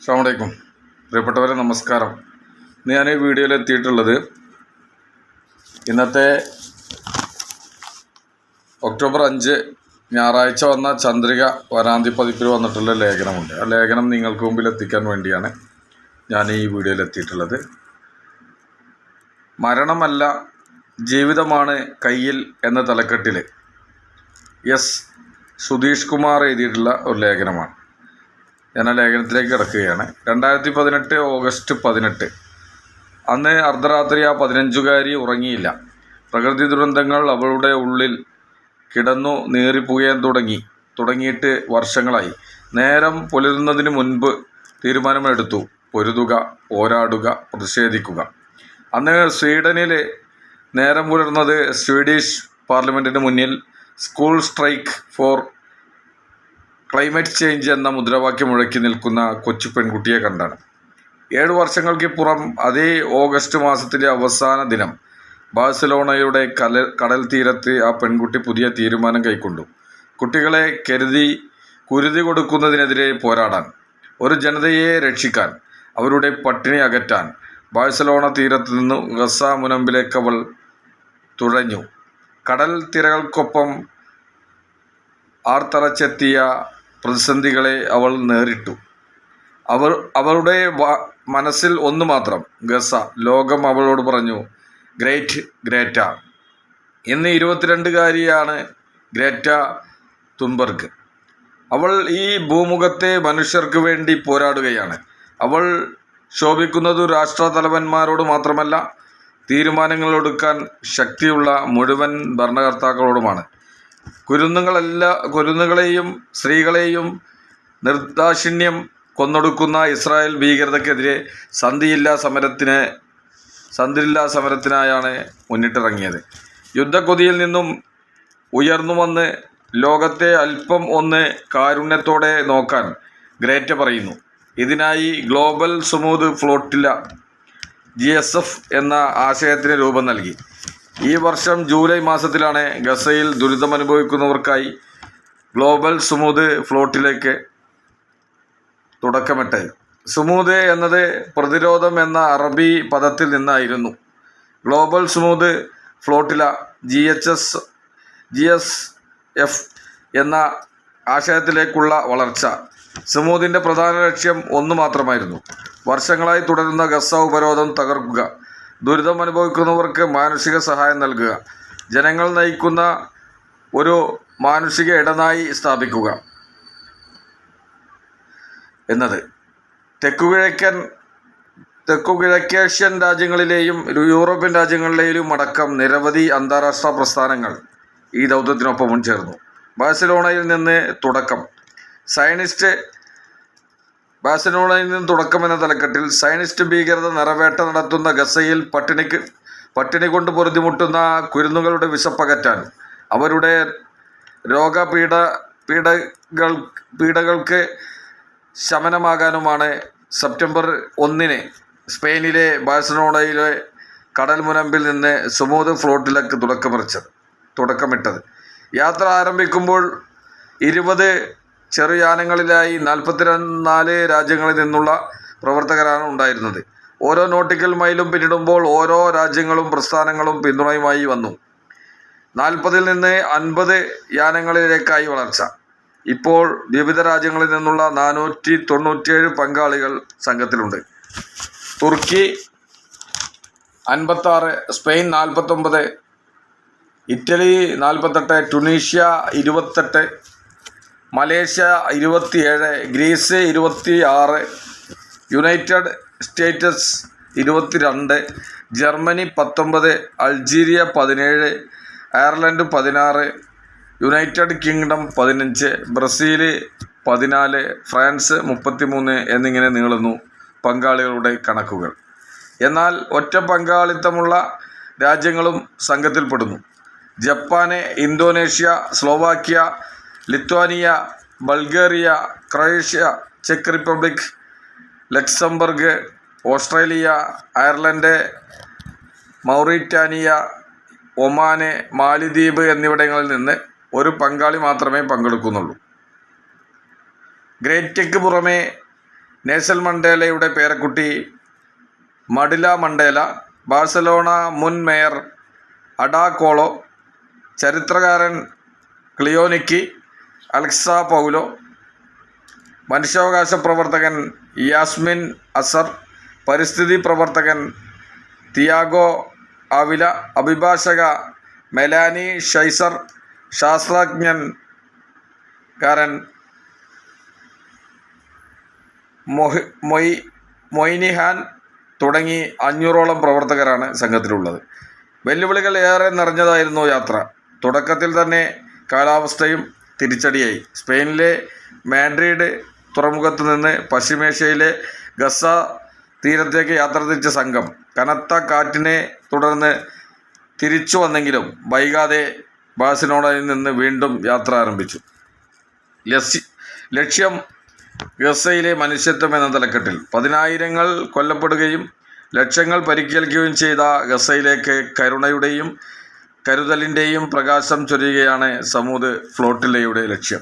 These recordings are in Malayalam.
അസ്സാമലൈക്കും പ്രിയപ്പെട്ടവരെ നമസ്കാരം. ഇന്ന് ഞാൻ ഈ വീഡിയോയിൽ എത്തിയിട്ടുള്ളത് ഇന്നത്തെ ഒക്ടോബർ അഞ്ച് ഞായറാഴ്ച വന്ന ചന്ദ്രിക വരാന്തി പതിപ്പിൽ വന്നിട്ടുള്ള ലേഖനമുണ്ട്. ആ ലേഖനം നിങ്ങൾക്ക് മുമ്പിൽ എത്തിക്കാൻ വേണ്ടിയാണ് ഞാൻ ഈ വീഡിയോയിൽ എത്തിയിട്ടുള്ളത്. മരണമല്ല ജീവിതമാണ് കയ്യിൽ എന്ന തലക്കെട്ടിൽ എസ് സുധീഷ് കുമാർ എഴുതിയിട്ടുള്ള ഒരു ലേഖനമാണ്. ഞാൻ ആ ലേഖനത്തിലേക്ക് കിടക്കുകയാണ്. രണ്ടായിരത്തി പതിനെട്ട് ഓഗസ്റ്റ് പതിനെട്ട്. അന്ന് അർദ്ധരാത്രി ആ പതിനഞ്ചുകാരി ഉറങ്ങിയില്ല. പ്രകൃതി ദുരന്തങ്ങൾ അവളുടെ ഉള്ളിൽ കിടന്നു നീറിപ്പുകയാൻ തുടങ്ങി. തുടങ്ങിയിട്ട് വർഷങ്ങളായി. നേരം പുലരുന്നതിന് മുൻപ് തീരുമാനമെടുത്തു. പൊരുതുക പോരാടുക പ്രതിഷേധിക്കുക. അന്ന് സ്വീഡനിൽ നേരം പുലർന്നത് സ്വീഡിഷ് പാർലമെന്റിന് മുന്നിൽ school strike for climate change എന്ന മുദ്രാവാക്യം മുഴക്കി നിൽക്കുന്ന കൊച്ചു പെൺകുട്ടിയെ കണ്ടാണ്. വർഷങ്ങൾക്ക് വർഷങ്ങൾക്കിപ്പുറം അതേ ഓഗസ്റ്റ് മാസത്തിലെ അവസാന ദിനം ബാഴ്സലോണയുടെ കല കടൽ തീരത്ത് ആ പെൺകുട്ടി പുതിയ തീരുമാനം കൈക്കൊണ്ടു. കുട്ടികളെ കരുതി കുരുതി കൊടുക്കുന്നതിനെതിരെ പോരാടാൻ ഒരു ജനതയെ രക്ഷിക്കാൻ അവരുടെ പട്ടിണി അകറ്റാൻ ബാഴ്സലോണ തീരത്ത് നിന്ന് ഗസ മുനമ്പിലേക്ക് അവൾ തുഴഞ്ഞു. കടൽ തിരകൾക്കൊപ്പം ആർത്തറച്ചെത്തിയ പ്രതിസന്ധികളെ അവൾ നേരിട്ടു. അവർ അവളുടെ മനസ്സിൽ ഒന്ന് മാത്രം ഗസ ലോകം അവളോട് പറഞ്ഞു ഗ്രേറ്റ് ഗ്രേറ്റ. ഇന്ന് ഇരുപത്തിരണ്ടുകാരിയാണ് ഗ്രേറ്റ തുൻബർഗ് അവൾ ഈ ഭൂമുഖത്തെ മനുഷ്യർക്ക് വേണ്ടി പോരാടുകയാണ്. അവൾ ശോഭിക്കുന്നത് രാഷ്ട്രതലവന്മാരോട് മാത്രമല്ല തീരുമാനങ്ങൾ എടുക്കാൻ ശക്തിയുള്ള മുഴുവൻ ഭരണകർത്താക്കളോടുമാണ്. കുരുന്നുകളെല്ലാ കുരുന്നുകളെയും സ്ത്രീകളെയും നിർദാക്ഷിണ്യം കൊന്നൊടുക്കുന്ന ഇസ്രായേൽ ഭീകരതയ്ക്കെതിരെ സന്ധിയില്ലാ സമരത്തിന് സന്ധിയില്ലാ സമരത്തിനായാണ് മുന്നിട്ടിറങ്ങിയത്. യുദ്ധക്കൊതിയിൽ നിന്നും ഉയർന്നു വന്ന് ലോകത്തെ അല്പം ഒന്ന് കാരുണ്യത്തോടെ നോക്കാൻ ഗ്രേറ്റ പറയുന്നു. ഇതിനായി ഗ്ലോബൽ സുമൂത് ഫ്ലോട്ടില ജി എന്ന ആശയത്തിന് രൂപം നൽകി. ഈ വർഷം ജൂലൈ മാസത്തിലാണ് ഗസയിൽ അനുഭവിക്കുന്നവർക്കായി ഗ്ലോബൽ സുമൂത് ഫ്ലോട്ടിലേക്ക് തുടക്കമിട്ടത്. സുമൂത് എന്നത് പ്രതിരോധം എന്ന അറബി പദത്തിൽ നിന്നായിരുന്നു. Global sumud flotilla G H S G S F എന്ന ആശയത്തിലേക്കുള്ള വളർച്ച. സുമൂതിന്റെ പ്രധാന ലക്ഷ്യം ഒന്ന് മാത്രമായിരുന്നു. വർഷങ്ങളായി തുടരുന്ന ഗസ ഉപരോധം തകർക്കുക. ദുരിതം അനുഭവിക്കുന്നവർക്ക് മാനുഷിക സഹായം നൽകുക. ജനങ്ങൾ നയിക്കുന്ന ഒരു മാനുഷിക ഇടനായി സ്ഥാപിക്കുക. എന്നത് തെക്കുകിഴക്കൻ തെക്കുകിഴക്കേഷ്യൻ രാജ്യങ്ങളിലെയും യൂറോപ്യൻ രാജ്യങ്ങളിലെയും അടക്കം നിരവധി അന്താരാഷ്ട്ര പ്രസ്ഥാനങ്ങൾ ഈ ദൗത്യത്തിനൊപ്പം ചേർന്നു ബാഴ്സലോണയിൽ നിന്ന് തുടക്കം. സയനിസ്റ്റ് ബാഴ്സലോണയിൽ നിന്ന് തുടക്കം എന്ന തലക്കെട്ടിൽ സയനിസ്റ്റ് ഭീകരത നിറവേട്ട നടത്തുന്ന ഗസയിൽ പട്ടിണിക്ക് പട്ടിണി കൊണ്ട് പൊറുതിമുട്ടുന്ന കുരുന്നുകളുടെ വിശപ്പകറ്റാൻ അവരുടെ രോഗപീഡ പീഡകൾ പീഡകൾക്ക് ശമനമാകാനുമാണ് സെപ്റ്റംബർ ഒന്നിന് സ്പെയിനിലെ ബാഴ്സലോണയിലെ കടൽ മുനമ്പിൽ നിന്ന് സുമൂത് ഫ്ലോട്ടിലേക്ക് തുടക്കമിറച്ചത് തുടക്കമിട്ടത്. യാത്ര ആരംഭിക്കുമ്പോൾ ഇരുപത് ചെറുയാനങ്ങളിലായി നാൽപ്പത്തിനാല് രാജ്യങ്ങളിൽ നിന്നുള്ള പ്രവർത്തകരാണ് ഉണ്ടായിരുന്നത്. ഓരോ നോട്ടിക്കൽ മൈലും പിന്നിടുമ്പോൾ ഓരോ രാജ്യങ്ങളും പ്രസ്ഥാനങ്ങളും പിന്തുണയുമായി വന്നു. നാൽപ്പതിൽ നിന്ന് അൻപത് യാനങ്ങളിലേക്കായി വളർച്ച. ഇപ്പോൾ വിവിധ രാജ്യങ്ങളിൽ നിന്നുള്ള നാനൂറ്റി തൊണ്ണൂറ്റിയേഴ് പങ്കാളികൾ സംഘത്തിലുണ്ട്. തുർക്കി അൻപത്താറ് സ്പെയിൻ നാൽപ്പത്തൊമ്പത് ഇറ്റലി നാൽപ്പത്തെട്ട് ടുണീഷ്യ ഇരുപത്തെട്ട് മലേഷ്യ ഇരുപത്തിയേഴ് ഗ്രീസ് ഇരുപത്തി ആറ് യുണൈറ്റഡ് സ്റ്റേറ്റസ് ഇരുപത്തിരണ്ട് ജർമ്മനി പത്തൊമ്പത് അൾജീരിയ പതിനേഴ് അയർലൻഡ് പതിനാറ് യുണൈറ്റഡ് കിങ്ഡം പതിനഞ്ച് ബ്രസീൽ പതിനാല് ഫ്രാൻസ് മുപ്പത്തിമൂന്ന് എന്നിങ്ങനെ നീളുന്നു പങ്കാളികളുടെ കണക്കുകൾ. എന്നാൽ ഒറ്റ പങ്കാളിത്തമുള്ള രാജ്യങ്ങളും സംഘത്തിൽപ്പെടുന്നു. Japan Indonesia Slovakia Lithuania Bulgaria Croatia check Republic Luxembourg Australia Ireland Mauritania Oman മാലിദ്വീപ് എന്നിവിടങ്ങളിൽ നിന്ന് ഒരു പങ്കാളി മാത്രമേ പങ്കെടുക്കുന്നുള്ളൂ. ഗ്രേറ്റയ്ക്ക് പുറമെ നേസൽ മണ്ടേലയുടെ പേരക്കുട്ടി മഡില മണ്ടേല ബാഴ്സലോണ മുൻ മേയർ അഡാ കോളോ ചരിത്രകാരൻ ക്ലിയോനിക്കി അലക്സ പൗലോ. മനുഷ്യാവകാശ പ്രവർത്തകൻ യാസ്മിൻ അസർ. പരിസ്ഥിതി പ്രവർത്തകൻ തിയാഗോ അവില. അഭിഭാഷക മെലാനി ഷൈസർ. ശാസ്ത്രജ്ഞൻ കാരൻ മൊഹി മൊയ് മൊയ്നിഹാൻ തുടങ്ങി അഞ്ഞൂറോളം പ്രവർത്തകരാണ് സംഘത്തിലുള്ളത്. വെല്ലുവിളികൾ ഏറെ നിറഞ്ഞതായിരുന്നു യാത്ര. തുടക്കത്തിൽ തന്നെ കാലാവസ്ഥയും തിരിച്ചടിയായി. സ്പെയിനിലെ മാഡ്രിഡ് തുറമുഖത്ത് നിന്ന് പശ്ചിമേഷ്യയിലെ ഗസ തീരത്തേക്ക് യാത്ര തിരിച്ച സംഘം. കനത്ത കാറ്റിനെ തുടർന്ന് തിരിച്ചു വന്നെങ്കിലും വൈകാതെ ബാഴ്സലോണയിൽ നിന്ന് വീണ്ടും യാത്ര ആരംഭിച്ചു. ലക്ഷ്യം ഗസയിലെ മനുഷ്യത്വം എന്ന തലക്കെട്ടിൽ. പതിനായിരങ്ങൾ കൊല്ലപ്പെടുകയും ലക്ഷങ്ങൾ പരിക്കേൽക്കുകയും ചെയ്ത ഗസയിലേക്ക് കരുണയുടെയും കരുതലിന്റെയും പ്രകാശം ചൊരിയുകയാണ് സമൂത് ഫ്ലോട്ടിലയുടെ ലക്ഷ്യം.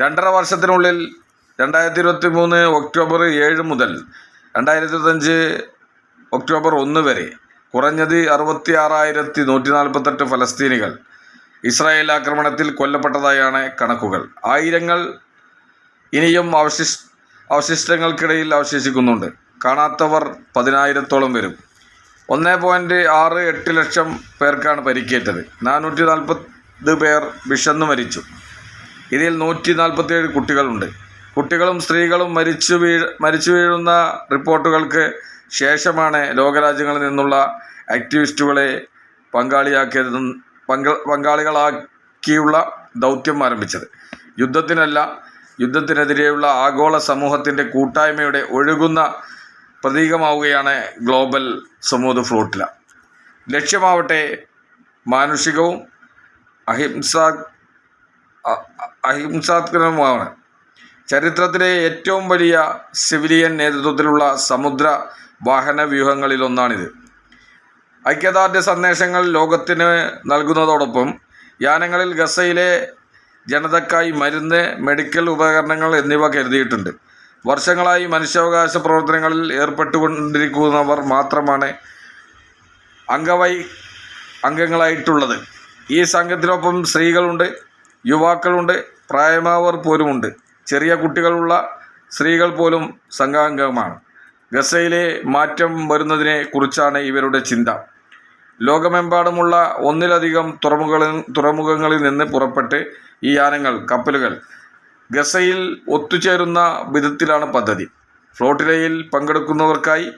രണ്ടര വർഷത്തിനുള്ളിൽ രണ്ടായിരത്തി ഇരുപത്തി മൂന്ന് ഒക്ടോബർ ഏഴ് മുതൽ രണ്ടായിരത്തി ഇരുപത്തഞ്ച് ഒക്ടോബർ ഒന്ന് വരെ കുറഞ്ഞത് അറുപത്തി ആറായിരത്തി നൂറ്റി നാൽപ്പത്തെട്ട് ഫലസ്തീനികൾ ഇസ്രായേൽ ആക്രമണത്തിൽ കൊല്ലപ്പെട്ടതായാണ് കണക്കുകൾ. ആയിരങ്ങൾ ഇനിയും അവശിഷ് അവശിഷ്ടങ്ങൾക്കിടയിൽ അവശേഷിക്കുന്നുണ്ട്. കാണാത്തവർ പതിനായിരത്തോളം വരും. ഒന്ന് പോയിന്റ് ആറ് എട്ട് ലക്ഷം പേർക്കാണ് പരിക്കേറ്റത്. നാനൂറ്റി നാൽപ്പത് പേർ വിഷന്നു മരിച്ചു. ഇതിൽ നൂറ്റി നാൽപ്പത്തിയേഴ് കുട്ടികളുണ്ട്. കുട്ടികളും സ്ത്രീകളും മരിച്ചു വീഴ് മരിച്ചു വീഴുന്ന റിപ്പോർട്ടുകൾക്ക് ശേഷമാണ് ലോകരാജ്യങ്ങളിൽ നിന്നുള്ള ആക്ടിവിസ്റ്റുകളെ പങ്കാളിയാക്കിയത് പങ്ക പങ്കാളികളാക്കിയുള്ള ദൗത്യം ആരംഭിച്ചത്. യുദ്ധത്തിനല്ല യുദ്ധത്തിനെതിരെയുള്ള ആഗോള സമൂഹത്തിന്റെ കൂട്ടായ്മയുടെ ഒഴുകുന്ന പ്രതീകമാവുകയാണ് ഗ്ലോബൽ സമൂഹ ഫ്ലോട്ടില. ലക്ഷ്യമാവട്ടെ മാനുഷികവും അഹിംസാ അഹിംസാത്മകവുമാണ്. ചരിത്രത്തിലെ ഏറ്റവും വലിയ സിവിലിയൻ നേതൃത്വത്തിലുള്ള സമുദ്ര വാഹന വ്യൂഹങ്ങളിലൊന്നാണിത്. ഐക്യദാർഢ്യ സന്ദേശങ്ങൾ ലോകത്തിന് നൽകുന്നതോടൊപ്പം യാനങ്ങളിൽ ഗസയിലെ ജനതക്കായി മരുന്ന് മെഡിക്കൽ ഉപകരണങ്ങൾ എന്നിവ കരുതിയിട്ടുണ്ട്. വർഷങ്ങളായി മനുഷ്യാവകാശ പ്രവർത്തനങ്ങളിൽ ഏർപ്പെട്ടുകൊണ്ടിരിക്കുന്നവർ മാത്രമാണ് അംഗവൈ അംഗങ്ങളായിട്ടുള്ളത്. ഈ സംഘത്തിനൊപ്പം സ്ത്രീകളുണ്ട് യുവാക്കളുണ്ട് പ്രായമായവർ പോലുമുണ്ട്. ചെറിയ കുട്ടികളുള്ള സ്ത്രീകൾ പോലും സംഘാംഗമാണ്. ഗസയിലെ മാറ്റം വരുന്നതിനെ കുറിച്ചാണ് ഇവരുടെ ചിന്ത. ലോകമെമ്പാടുമുള്ള ഒന്നിലധികം തുറമുഖങ്ങളിൽ തുറമുഖങ്ങളിൽ നിന്ന് പുറപ്പെട്ട് ഈ യാനങ്ങൾ കപ്പലുകൾ ഗസയിൽ ഒത്തുചേരുന്ന വിധത്തിലാണ് പദ്ധതി. ഫ്ലോട്ടിലയിൽ പങ്കെടുക്കുന്നവർക്കായി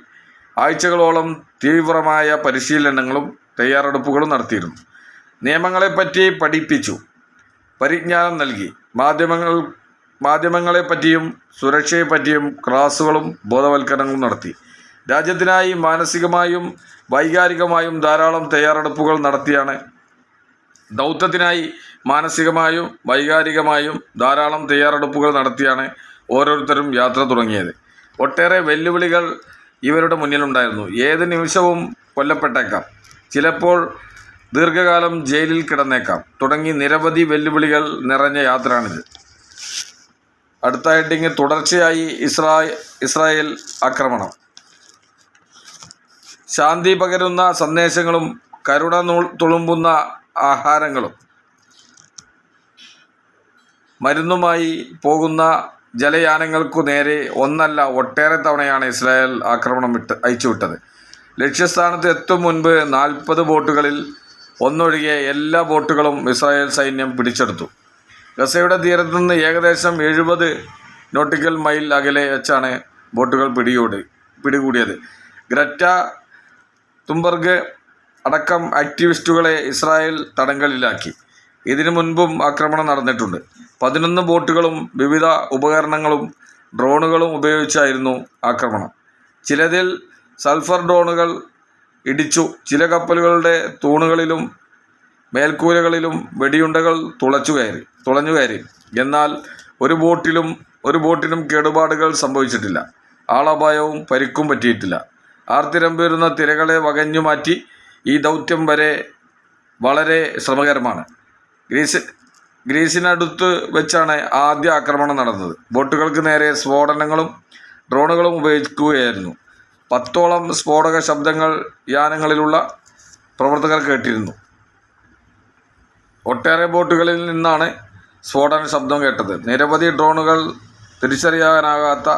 ആഴ്ചകളോളം തീവ്രമായ പരിശീലനങ്ങളും തയ്യാറെടുപ്പുകളും നടത്തിയിരുന്നു. നിയമങ്ങളെപ്പറ്റി പഠിപ്പിച്ചു. പരിജ്ഞാനം നൽകി. മാധ്യമങ്ങൾ മാധ്യമങ്ങളെപ്പറ്റിയും സുരക്ഷയെപ്പറ്റിയും ക്ലാസുകളും ബോധവൽക്കരണങ്ങളും നടത്തി. രാജ്യത്തിനായി മാനസികമായും വൈകാരികമായും ധാരാളം തയ്യാറെടുപ്പുകൾ നടത്തിയാണ് ദൗത്യത്തിനായി മാനസികമായും വൈകാരികമായും ധാരാളം തയ്യാറെടുപ്പുകൾ നടത്തിയാണ് ഓരോരുത്തരും യാത്ര തുടങ്ങിയത്. ഒട്ടേറെ വെല്ലുവിളികൾ ഇവരുടെ മുന്നിലുണ്ടായിരുന്നു. ഏത് നിമിഷവും കൊല്ലപ്പെട്ടേക്കാം. ചിലപ്പോൾ ദീർഘകാലം ജയിലിൽ കിടന്നേക്കാം. തുടങ്ങി നിരവധി വെല്ലുവിളികൾ നിറഞ്ഞ യാത്രയാണിത്. അടുത്ത ഹെഡിങ് തുടർച്ചയായി ഇസ്രായേൽ ഇസ്രായേൽ ആക്രമണം. ശാന്തി പകരുന്ന സന്ദേശങ്ങളും കരുണ തുളുമ്പുന്ന ആഹാരങ്ങളും മരുന്നുമായി പോകുന്ന ജലയാനങ്ങൾക്കു നേരെ ഒന്നല്ല ഒട്ടേറെ തവണയാണ് ഇസ്രായേൽ ആക്രമണം വിട്ട് അയച്ചുവിട്ടത്. ലക്ഷ്യസ്ഥാനത്ത് എത്തും മുൻപ് നാൽപ്പത് ബോട്ടുകളിൽ ഒന്നൊഴികെ എല്ലാ ബോട്ടുകളും ഇസ്രായേൽ സൈന്യം പിടിച്ചെടുത്തു. ഗസയുടെ തീരത്ത് നിന്ന് ഏകദേശം എഴുപത് നോട്ടിക്കൽ മൈൽ അകലെ വെച്ചാണ് ബോട്ടുകൾ പിടികൂടി പിടികൂടിയത്. ഗ്രറ്റ തുംബർഗ് അടക്കം ആക്ടിവിസ്റ്റുകളെ ഇസ്രായേൽ തടങ്കലിലാക്കി. ഇതിനു മുൻപും ആക്രമണം നടന്നിട്ടുണ്ട്. പതിനൊന്ന് ബോട്ടുകളും വിവിധ ഉപകരണങ്ങളും ഡ്രോണുകളും ഉപയോഗിച്ചായിരുന്നു ആക്രമണം. ചിലതിൽ സൾഫർ ഡ്രോണുകൾ ഇടിച്ചു. ചില കപ്പലുകളുടെ തൂണുകളിലും മേൽക്കൂരകളിലും വെടിയുണ്ടകൾ തുളച്ചു കയറി തുളഞ്ഞു കയറി. എന്നാൽ ഒരു ബോട്ടിലും ഒരു ബോട്ടിനും കേടുപാടുകൾ സംഭവിച്ചിട്ടില്ല. ആളപായവും പരിക്കും പറ്റിയിട്ടില്ല. ആർത്തിരമ്പേറുന്ന തിരകളെ വകഞ്ഞു മാറ്റി ഈ ദൗത്യം വരെ വളരെ ശ്രമകരമാണ്. ഗ്രീസ് ഗ്രീസിനടുത്ത് വെച്ചാണ് ആദ്യ ആക്രമണം നടന്നത്. ബോട്ടുകൾക്ക് നേരെ സ്ഫോടനങ്ങളും ഡ്രോണുകളും ഉപയോഗിക്കുകയായിരുന്നു. പത്തോളം സ്ഫോടക ശബ്ദങ്ങൾ യാനങ്ങളിലുള്ള പ്രവർത്തകർ കേട്ടിരുന്നു. ഒട്ടേറെ ബോട്ടുകളിൽ നിന്നാണ് സ്ഫോടന ശബ്ദം കേട്ടത്. നിരവധി ഡ്രോണുകൾ തിരിച്ചറിയാനാകാത്ത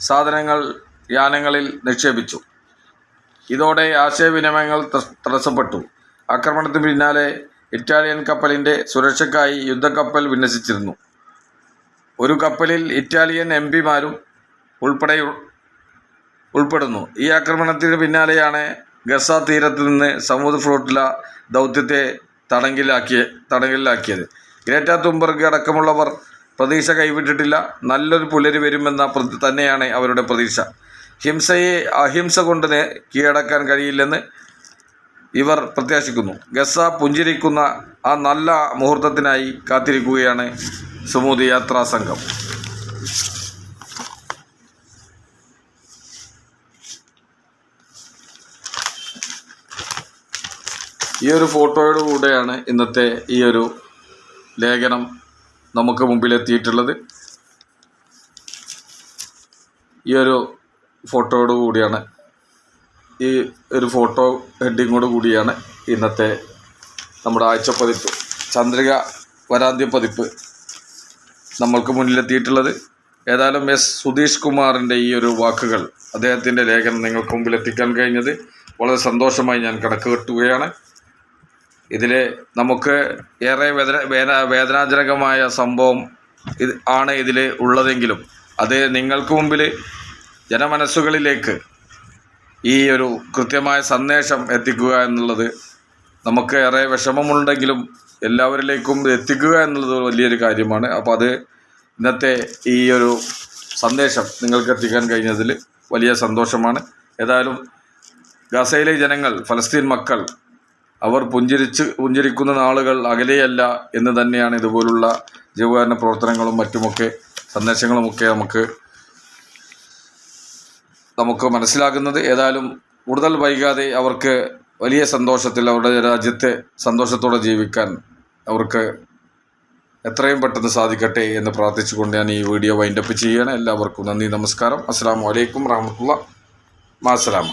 സാധനങ്ങൾ യാനങ്ങളിൽ നിക്ഷേപിച്ചു. ഇതോടെ ആശയവിനിമയങ്ങൾ തടസ്സപ്പെട്ടു. ആക്രമണത്തിന് പിന്നാലെ ഇറ്റാലിയൻ കപ്പലിന്റെ സുരക്ഷയ്ക്കായി യുദ്ധക്കപ്പൽ വിന്യസിച്ചിരുന്നു. ഒരു കപ്പലിൽ ഇറ്റാലിയൻ എം പിമാരും ഉൾപ്പെടെ ഉൾപ്പെടുന്നു. ഈ ആക്രമണത്തിന് പിന്നാലെയാണ് ഗസ തീരത്ത് നിന്ന് സമുദ്ര ഫ്ലോട്ടില ദൗത്യത്തെ തടങ്കിലാക്കിയ തടങ്കിലാക്കിയത് ഗ്രേറ്റ തുംബർഗ് അടക്കമുള്ളവർ പ്രതീക്ഷ കൈവിട്ടിട്ടില്ല. നല്ലൊരു പുലരി വരുമെന്ന തന്നെയാണ് അവരുടെ പ്രതീക്ഷ. ഹിംസയെ അഹിംസ കൊണ്ട് കീഴടക്കാൻ കഴിയില്ലെന്ന് ഇവർ പ്രത്യാശിക്കുന്നു. ഗസ പുഞ്ചിരിക്കുന്ന ആ നല്ല മുഹൂർത്തത്തിനായി കാത്തിരിക്കുകയാണ് സുമൂതി യാത്രാ സംഘം. ഈ ഒരു ഫോട്ടോയോട് കൂടെയാണ് ഇന്നത്തെ ഈ ഒരു ലേഖനം നമുക്ക് മുമ്പിലെത്തിയിട്ടുള്ളത്. ഈ ഒരു ഫോട്ടോയോട് കൂടിയാണ് ഈ ഒരു ഫോട്ടോ ഹെഡിങ്ങോട് കൂടിയാണ് ഇന്നത്തെ നമ്മുടെ ആഴ്ച പതിപ്പ് ചന്ദ്രിക വരാന്ത്യ പതിപ്പ് നമ്മൾക്ക് മുന്നിലെത്തിയിട്ടുള്ളത്. ഏതായാലും എസ് സുധീഷ് കുമാറിന്റെ ഈ ഒരു വാക്കുകൾ അദ്ദേഹത്തിന്റെ ലേഖനം നിങ്ങൾക്ക് മുമ്പിൽ എത്തിക്കാൻ കഴിഞ്ഞത് വളരെ സന്തോഷമായി ഞാൻ കണക്ക് കെട്ടുകയാണ്. ഇതിൽ നമുക്ക് ഏറെ വേദന വേദന വേദനാജനകമായ സംഭവം ഇത് ആണ് ഇതിൽ ഉള്ളതെങ്കിലും അത് നിങ്ങൾക്ക് മുമ്പിൽ ജനമനസ്സുകളിലേക്ക് ഈ ഒരു കൃത്യമായ സന്ദേശം എത്തിക്കുക എന്നുള്ളത് നമുക്ക് ഏറെ വിഷമമുണ്ടെങ്കിലും എല്ലാവരിലേക്കും എത്തിക്കുക എന്നുള്ളത് വലിയൊരു കാര്യമാണ്. അപ്പോൾ അത് ഇന്നത്തെ ഈ ഒരു സന്ദേശം നിങ്ങൾക്ക് എത്തിക്കാൻ കഴിഞ്ഞതിൽ വലിയ സന്തോഷമാണ്. ഏതായാലും ഗസയിലെ ജനങ്ങൾ ഫലസ്തീൻ മക്കൾ അവർ പുഞ്ചിരിച്ച് പുഞ്ചിരിക്കുന്ന നാളുകൾ അകലെയല്ല എന്ന് തന്നെയാണ് ഇതുപോലുള്ള ജീവകാരുണ്യ പ്രവർത്തനങ്ങളും മറ്റുമൊക്കെ സന്ദേശങ്ങളുമൊക്കെ നമുക്ക് നമുക്ക് മനസ്സിലാകുന്നത്. ഏതായാലും കൂടുതൽ വൈകാതെ അവർക്ക് വലിയ സന്തോഷത്തിൽ അവരുടെ രാജ്യത്തെ സന്തോഷത്തോടെ ജീവിക്കാൻ അവർക്ക് എത്രയും പെട്ടെന്ന് സാധിക്കട്ടെ എന്ന് പ്രാർത്ഥിച്ചുകൊണ്ട് ഞാൻ ഈ വീഡിയോ വൈൻഡപ്പ് ചെയ്യുകയാണ്. എല്ലാവർക്കും നന്ദി നമസ്കാരം. അസ്സാം വലൈക്കും വാഹമത്തുള്ള മാസലാമ